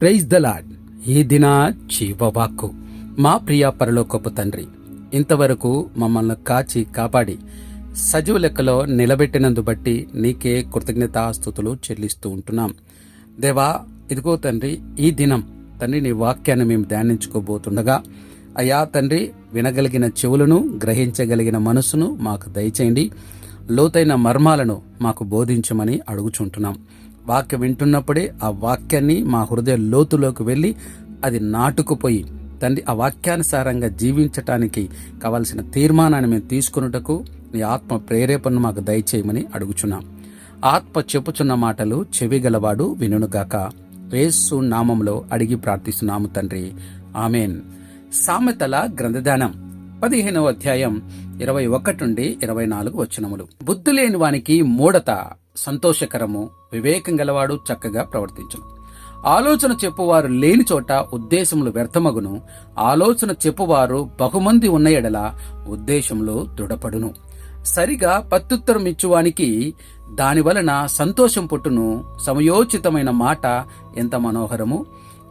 Praise the lord ఈ దిన జీవవాక్కు. మా ప్రియ పరలోకపు తండ్రి ఇంతవరకు మమ్మల్ని కాచి కాపాడి సజీవ లెక్కలో నిలబెట్టినందు బట్టి నీకే కృతజ్ఞతాస్థుతులు చెల్లిస్తూ ఉంటున్నాం. దేవా ఇదిగో తండ్రి ఈ దినం తండ్రి నీ వాక్యాన్ని మేము ధ్యానించుకోబోతుండగా అయ్యా తండ్రి వినగలిగిన చెవులను గ్రహించగలిగిన మనసును మాకు దయచేయండి. లోతైన మర్మాలను మాకు బోధించమని అడుగుచుంటున్నాం. వాక్యం వింటున్నప్పుడే ఆ వాక్యాన్ని మా హృదయ లోతులోకి వెళ్ళి అది నాటుకుపోయి తండ్రి ఆ వాక్యానుసారంగా జీవించటానికి కావలసిన తీర్మానాన్ని మేము తీసుకున్నటకు నీ ఆత్మ ప్రేరేపణను మాకు దయచేయమని అడుగుచున్నాం. ఆత్మ చెప్పుచున్న మాటలు చెవిగలవాడు వినుగాక యేసు నామంలో అడిగి ప్రార్థిస్తున్నాము తండ్రి. ఆమెన్. సామెతల గ్రంథదానం పదిహేనవ అధ్యాయం ఇరవై ఒకటి నుండి ఇరవై నాలుగు వచనములు. బుద్ధి లేని వానికి మూడత సంతోషకరము వివేకం గలవాడు చక్కగా ప్రవర్తించును. ఆలోచన చెప్పువారు లేని చోట ఉద్దేశములు వ్యర్థమగును. ఆలోచన చెప్పువారు బహుమంది ఉన్న ఎడల ఉద్దేశములు దృఢపడును. సరిగా పత్యుత్తరం ఇచ్చువానికి దాని వలన సంతోషం పుట్టును. సమయోచితమైన మాట ఎంత మనోహరము.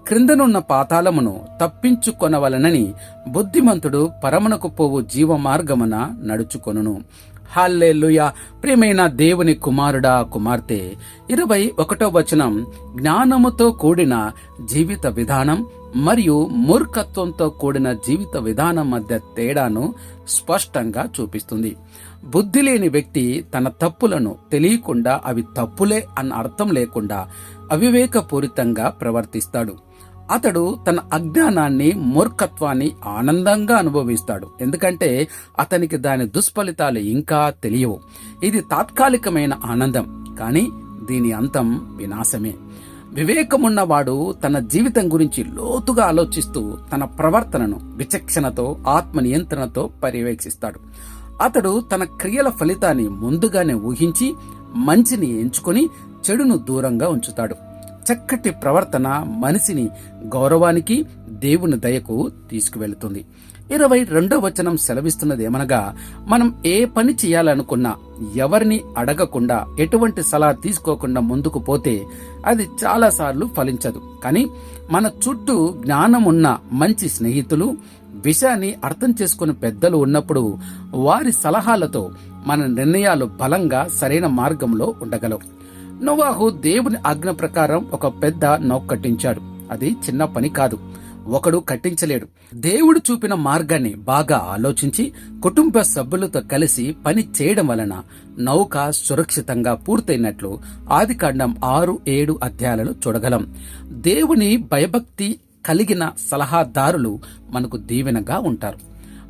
క్రిందనున్న పాతాళమును తప్పించుకొనవలనని బుద్ధిమంతుడు పరమనకు పోవు జీవ మార్గమున నడుచుకొనును. హాల్లెల్లుయ ప్రియమైన దేవుని కుమారుడా కుమార్తె ఇరవై ఒకటో వచనం. జ్ఞానముతో కూడిన జీవిత విధానం మరియు మూర్ఖత్వంతో కూడిన జీవిత విధానం మధ్య తేడాను స్పష్టంగా చూపిస్తుంది. బుద్ధి లేని వ్యక్తి తన తప్పులను తెలియకుండా అవి తప్పులే అన్న అర్థం లేకుండా అవివేకపూరితంగా ప్రవర్తిస్తాడు. అతడు తన అజ్ఞానాన్ని మూర్ఖత్వాన్ని ఆనందంగా అనుభవిస్తాడు. ఎందుకంటే అతనికి దాని దుష్ఫలితాలు ఇంకా తెలియవు. ఇది తాత్కాలికమైన ఆనందం కానీ దీని అంతం వినాశమే. వివేకమున్నవాడు తన జీవితం గురించి లోతుగా ఆలోచిస్తూ తన ప్రవర్తనను విచక్షణతో ఆత్మ నియంత్రణతో పర్యవేక్షిస్తాడు. అతడు తన క్రియల ఫలితాన్ని ముందుగానే ఊహించి మంచిని ఎంచుకొని చెడును దూరంగా ఉంచుతాడు. చక్కటి ప్రవర్తన మనిషిని గౌరవానికి దేవుని దయకు తీసుకువెళుతుంది. ఇరవై రెండో వచనం సెలవిస్తున్నది ఏమనగా మనం ఏ పని చేయాలనుకున్నా ఎవరిని అడగకుండా ఎటువంటి సలహా తీసుకోకుండా ముందుకు పోతే అది చాలాసార్లు ఫలించదు. కానీ మన చుట్టూ జ్ఞానం ఉన్న మంచి స్నేహితులు విషయాన్ని అర్థం చేసుకుని పెద్దలు ఉన్నప్పుడు వారి సలహాలతో మన నిర్ణయాలు బలంగా సరైన మార్గంలో ఉండగలవు. నోవాహు దేవుని ఆజ్ఞ ప్రకారం ఒక పెద్ద నౌక కట్టించాడు. అది చిన్న పని కాదు. ఒకడు కట్టించలేడు. దేవుడు చూపిన మార్గాన్ని బాగా ఆలోచించి కుటుంబ సభ్యులతో కలిసి పని చేయడం వలన నౌక సురక్షితంగా పూర్తయినట్లు ఆదికాండం ఆరు ఏడు అధ్యాయాలను చూడగలం. దేవుని భయభక్తి కలిగిన సలహాదారులు మనకు దీవెనగా ఉంటారు.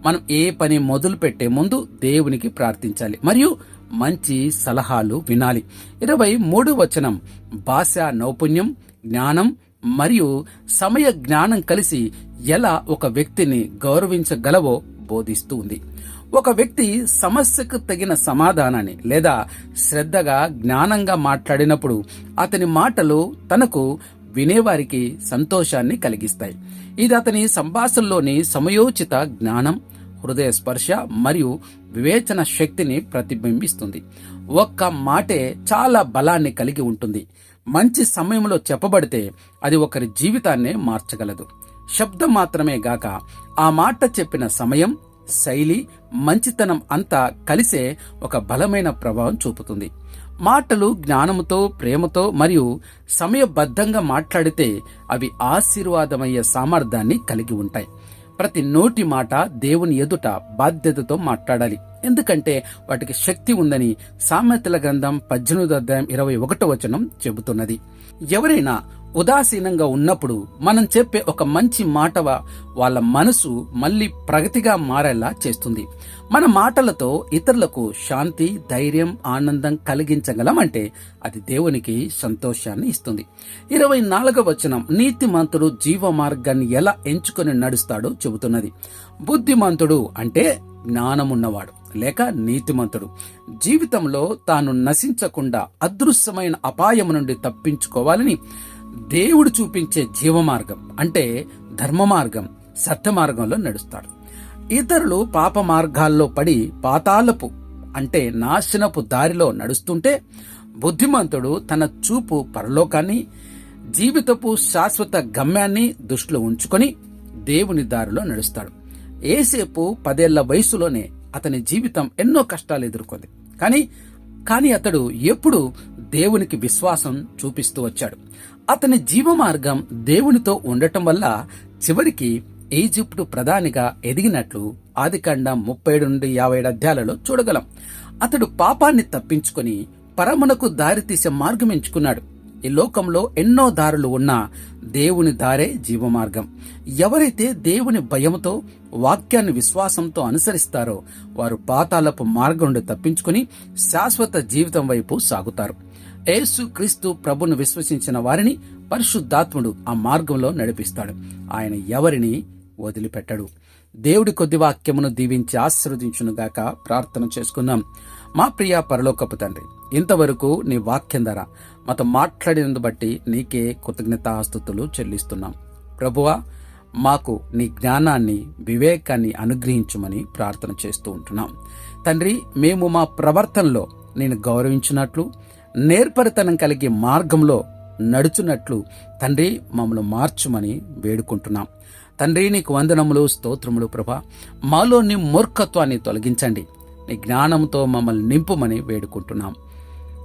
మనం ఏ పని మొదలు పెట్టే ముందు దేవునికి ప్రార్థించాలి. మరియు మంచి సలహాలు వినాలి. ఇరవై మూడు వచనం భాష నైపుణ్యం జ్ఞానం మరియు సమయ జ్ఞానం కలిసి ఎలా ఒక వ్యక్తిని గౌరవించగలవో బోధిస్తూ ఉంది ఒక వ్యక్తి సమస్యకు తగిన సమాధానాన్ని లేదా శ్రద్ధగా జ్ఞానంగా మాట్లాడినప్పుడు అతని మాటలు తనకు వినేవారికి సంతోషాన్ని కలిగిస్తాయి. ఇది అతని సంభాషణలోని సమయోచిత జ్ఞానం హృదయ స్పర్శ మరియు వివేచన శక్తిని ప్రతిబింబిస్తుంది. ఒక్క మాటే చాలా బలాన్ని కలిగి ఉంటుంది. మంచి సమయంలో చెప్పబడితే అది ఒకరి జీవితాన్నే మార్చగలదు. శబ్దం మాత్రమే గాక ఆ మాట చెప్పిన సమయం శైలి మంచితనం అంతా కలిసే ఒక బలమైన ప్రభావం చూపుతుంది. మాటలు జ్ఞానముతో ప్రేమతో మరియు సమయబద్ధంగా మాట్లాడితే అవి ఆశీర్వాదమయ్యే సామర్థ్యాన్ని కలిగి ఉంటాయి. ప్రతి నోటి మాట దేవుని ఎదుట బాధ్యతతో మాట్లాడాలి. ఎందుకంటే వాటికి శక్తి ఉందని సామెతల గ్రంథం పద్దెనిమిది అధ్యాయం ఇరవై ఒకటో వచనం చెబుతున్నది. ఎవరైనా ఉదాసీనంగా ఉన్నప్పుడు మనం చెప్పే ఒక మంచి మాట వాళ్ళ మనసు మళ్ళీ ప్రగతిగా మారేలా చేస్తుంది. మన మాటలతో ఇతరులకు శాంతి ధైర్యం ఆనందం కలిగించగలమంటే అది దేవునికి సంతోషాన్ని ఇస్తుంది. ఇరవై నాలుగవ వచనం నీతిమంతుడు జీవ మార్గాన్ని ఎలా ఎంచుకొని నడుస్తాడో చెబుతున్నది. బుద్ధిమంతుడు అంటే జ్ఞానమున్నవాడు లేక నీతిమంతుడు. జీవితంలో తాను నశించకుండా అదృశ్యమైన అపాయం నుండి తప్పించుకోవాలని దేవుడు చూపించే జీవమార్గం అంటే ధర్మ మార్గం సత్య మార్గంలో నడుస్తాడు. ఇతరులు పాప మార్గాల్లో పడి పాతాలపు అంటే నాశనపు దారిలో నడుస్తుంటే బుద్ధిమంతుడు తన చూపు పరలోకాన్ని జీవితపు శాశ్వత గమ్యాన్ని దృష్టిలో ఉంచుకొని దేవుని దారిలో నడుస్తాడు. ఏసేపు పదేళ్ళ వయసులోనే అతని జీవితం ఎన్నో కష్టాలు ఎదుర్కొంది. కానీ కానీ అతడు ఎప్పుడు దేవునికి విశ్వాసం చూపిస్తూ వచ్చాడు. అతని జీవ మార్గం దేవునితో ఉండటం వల్ల చివరికి ఈజిప్టు ప్రధానిగా ఎదిగినట్లు ఆదికాండం ముప్పై ఏడు నుండి యాభై ఏడు అధ్యాయాలలో చూడగలం. అతడు పాపాన్ని తప్పించుకొని పరమునకు దారితీసే మార్గం ఎంచుకున్నాడు. ఈ లోకంలో ఎన్నో దారులు ఉన్నా దేవుని దారే జీవమార్గం. ఎవరైతే దేవుని భయంతో వాక్యాన్ని విశ్వాసంతో అనుసరిస్తారో వారు పాతాలపు మార్గం నుండి తప్పించుకుని శాశ్వత జీవితం వైపు సాగుతారు. యేసు క్రీస్తు ప్రభును విశ్వసించిన వారిని పరిశుద్ధాత్ముడు ఆ మార్గంలో నడిపిస్తాడు. ఆయన ఎవరిని వదిలిపెట్టడు. దేవుడి కొద్ది వాక్యమును దీవించి ఆశీర్వదించునుగాక ప్రార్థన చేసుకుందాం. మా ప్రియ పరలోకపు తండ్రి ఇంతవరకు నీ వాక్యం ధర మాతో మాట్లాడినందు బట్టి నీకే కృతజ్ఞతాస్తుతులు చెల్లిస్తున్నాం. ప్రభువా మాకు నీ జ్ఞానాన్ని వివేకాన్ని అనుగ్రహించుమని ప్రార్థన చేస్తూ ఉంటున్నాం. తండ్రి మేము మా ప్రవర్తనలో నేను గౌరవించినట్లు నేర్పరితనం కలిగే మార్గంలో నడుచున్నట్లు తండ్రి మమ్మల్ని మార్చుమని వేడుకుంటున్నాం. తండ్రి నీకు వందనములు స్తోత్రములు ప్రభా. మాలోని మూర్ఖత్వాన్ని తొలగించండి. నీ జ్ఞానంతో మమ్మల్ని నింపుమని వేడుకుంటున్నాం.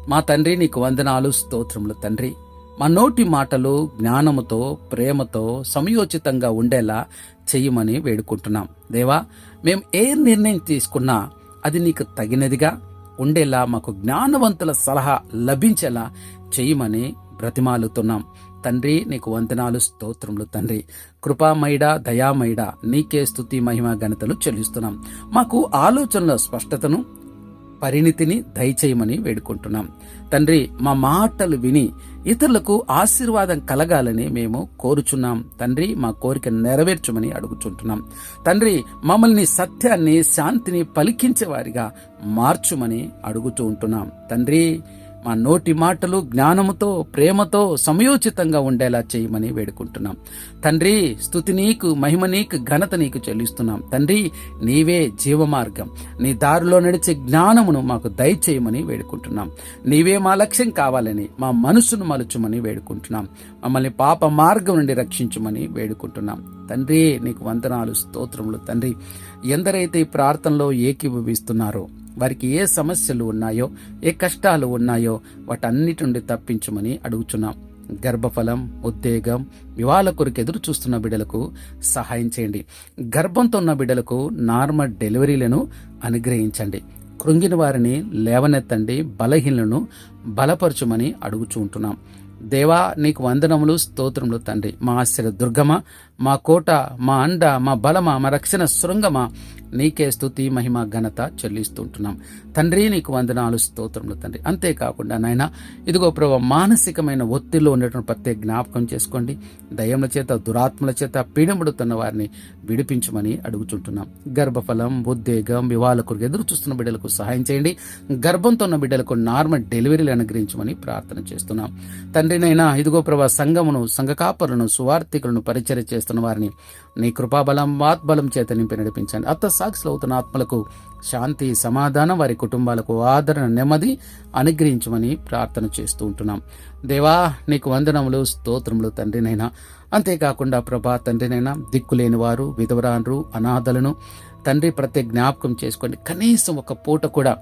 మా తండ్రి నీకు వందనాలు స్తోత్రములు తండ్రి. మా నోటి మాటలు జ్ఞానముతో ప్రేమతో సమయోచితంగా ఉండేలా చెయ్యమని వేడుకుంటున్నాం. దేవా మేము ఏ నిర్ణయం తీసుకున్నా అది నీకు తగినదిగా ఉండేలా మాకు జ్ఞానవంతుల సలహా లభించేలా చెయ్యమని బ్రతిమాలుతున్నాం. తండ్రి నీకు వందనాలు స్తోత్రములు తండ్రి. కృపామయుడ దయామయుడ నీకే స్థుతి మహిమ ఘనతలు చెల్లిస్తున్నాం. మాకు ఆలోచనల స్పష్టతను పరిణితిని దయచేయమని వేడుకుంటున్నాం. తండ్రి మా మాటలు విని ఇతరులకు ఆశీర్వాదం కలగాలని మేము కోరుచున్నాం. తండ్రి మా కోరిక నెరవేర్చమని అడుగుచుంటున్నాం. తండ్రి మమ్మల్ని సత్యాన్ని శాంతిని పలికించేవారిగా మార్చుమని అడుగుతూ ఉంటున్నాం. తండ్రి మా నోటి మాటలు జ్ఞానముతో ప్రేమతో సమయోచితంగా ఉండేలా చేయమని వేడుకుంటున్నాం. తండ్రి స్థుతి నీకు మహిమ నీకు ఘనత నీకు చెల్లిస్తున్నాం. తండ్రి నీవే జీవమార్గం. నీ దారిలో నడిచే జ్ఞానమును మాకు దయచేయమని వేడుకుంటున్నాం. నీవే మా లక్ష్యం కావాలని మా మనసును మలుచుమని వేడుకుంటున్నాం. మమ్మల్ని పాప మార్గం నుండి రక్షించమని వేడుకుంటున్నాం. తండ్రి నీకు వందనాలు స్తోత్రములు. తండ్రి ఎందరైతే ఈ ప్రార్థనలో ఏకీభవిస్తున్నారో వారికి ఏ సమస్యలు ఉన్నాయో ఏ కష్టాలు ఉన్నాయో వాటన్నిటి నుండి తప్పించమని అడుగుచున్నాం. గర్భఫలం ఉద్వేగం వివాహాల కొరకు ఎదురు చూస్తున్న బిడ్డలకు సహాయం చేయండి. గర్భంతో ఉన్న బిడ్డలకు నార్మల్ డెలివరీలను అనుగ్రహించండి. కృంగిన వారిని లేవనెత్తండి బలహీనలను బలపరచుమని అడుగుచూ ఉంటున్నాం. దేవా నీకు వందనములు స్తోత్రములు తండ్రి. మా ఆశ్చర్య దుర్గమ మా కోట మా అండ మా బలమ మా రక్షణ శృంగమ నీకే స్థుతి మహిమ ఘనత చెల్లిస్తుంటున్నాం. తండ్రి నీకు వందనాలు స్తోత్రములు తండ్రి. అంతేకాకుండా నాయన ఇదిగో ప్రభు మానసికమైన ఒత్తిడిలో ఉండేటువంటి ప్రత్యేక జ్ఞాపకం చేసుకోండి. దయముల చేత దురాత్మల చేత పీడముడుతున్న వారిని విడిపించమని అడుగుచుంటున్నాం. గర్భఫలం ఉద్వేగం వివాహాలకు ఎదురు చూస్తున్న బిడ్డలకు సహాయం చేయండి. గర్భంతో ఉన్న బిడ్డలకు నార్మల్ డెలివరీలు అనుగ్రహించమని ప్రార్థన చేస్తున్నాం. తండ్రినైనా ఇదిగో ప్రభా సంఘమును సంఘకాపరులను సువార్థికులను పరిచయం చేస్తున్న వారిని నీ కృపాబలం వాత్బలం చేత నింపి నడిపించండి. అత్త సాక్షులు అవుతున్న ఆత్మలకు శాంతి సమాధానం వారి కుటుంబాలకు ఆదరణ నెమ్మది అనుగ్రహించమని ప్రార్థన చేస్తూ ఉంటున్నాం. దేవా నీకు వందనములు స్తోత్రములు తండ్రినైనా అంతేకాకుండా ప్రభా తండ్రినైనా దిక్కులేని వారు విధవరాన్రు అనాథలను తండ్రి ప్రతి జ్ఞాపకం చేసుకోండి కనీసం ఒక పూట కూడా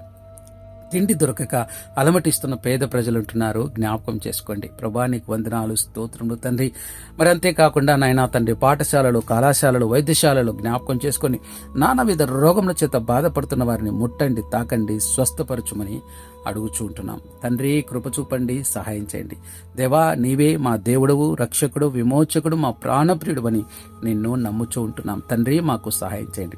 తిండి దొరకక అలమటిస్తున్న పేద ప్రజలు ఉంటున్నారు జ్ఞాపకం చేసుకోండి. ప్రభా నీకు వందనాలు స్తోత్రములు తండ్రి. మరి అంతేకాకుండా నాయన తండ్రి పాఠశాలలు కళాశాలలు వైద్యశాలలు జ్ఞాపకం చేసుకొని నానావిధ రోగముల చేత బాధపడుతున్న వారిని ముట్టండి తాకండి స్వస్థపరచుమని అడుగుచూ ఉంటున్నాం. తండ్రి కృప చూపండి సహాయం చేయండి. దేవా నీవే మా దేవుడవు రక్షకుడు విమోచకుడు మా ప్రాణప్రియుడు అని నిన్ను నమ్ముచూ ఉంటున్నాం. తండ్రి మాకు సహాయం చేయండి.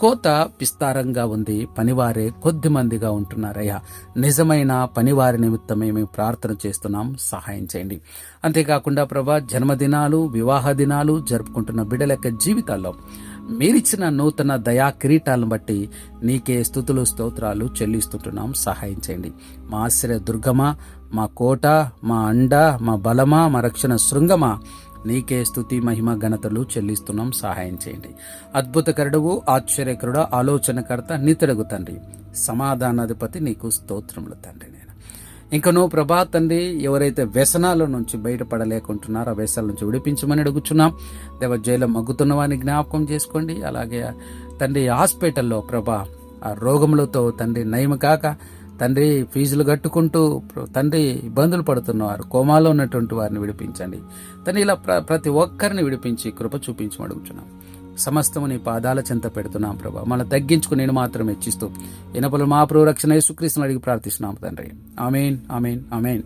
కోత విస్తారంగా ఉంది. పనివారే కొద్ది మందిగా ఉంటున్నారయ్యా. నిజమైన పనివారి నిమిత్తమే మేము ప్రార్థన చేస్తున్నాం. సహాయం చేయండి. అంతేకాకుండా ప్రభా జన్మదినాలు వివాహ దినాలు జరుపుకుంటున్న బిడ్డల యొక్క జీవితాల్లో మీరిచ్చిన నూతన దయా కిరీటాలను బట్టి నీకే స్థుతులు స్తోత్రాలు చెల్లిస్తుంటున్నాం. సహాయం చేయండి. మా ఆశ్రయ దుర్గమా మా కోట మా అండ మా బలమా మా రక్షణ శృంగమా నీకే స్థుతి మహిమ ఘనతలు చెల్లిస్తున్నాం. సహాయం చేయండి. అద్భుతకరుడువు ఆశ్చర్యకరుడు ఆలోచనకర్త నితడుగు తండ్రి సమాధానాధిపతి నీకు స్తోత్రములు తండ్రి ఇంకను ప్రభా తండ్రి ఎవరైతే వ్యసనాల నుంచి బయటపడలేకుంటున్నారో ఆ వ్యసనాల నుంచి విడిపించమని అడుగుచున్నాం. దేవ జైలు మగ్గుతున్న వారిని జ్ఞాపకం చేసుకోండి. అలాగే తండ్రి హాస్పిటల్లో ప్రభా ఆ రోగములతో తండ్రి నయం కాక తండ్రి ఫీజులు కట్టుకుంటూ తండ్రి ఇబ్బందులు పడుతున్నవారు కోమాలో ఉన్నటువంటి వారిని విడిపించండి. తండ్రి ఇలా ప్ర ప్రతి ఒక్కరిని విడిపించి కృప చూపించమడుగుచున్నాం సమస్తము నీ పాదాల చెంత పెడుతున్నాం ప్రభా. మన తగ్గించుకుని నేను మాత్రం హెచ్చిస్తూ ఇనపలు మా ప్రోరక్షణ యేసుక్రీస్తుని అడిగి ప్రార్థిస్తున్నాం తండ్రి. Amen amen amen.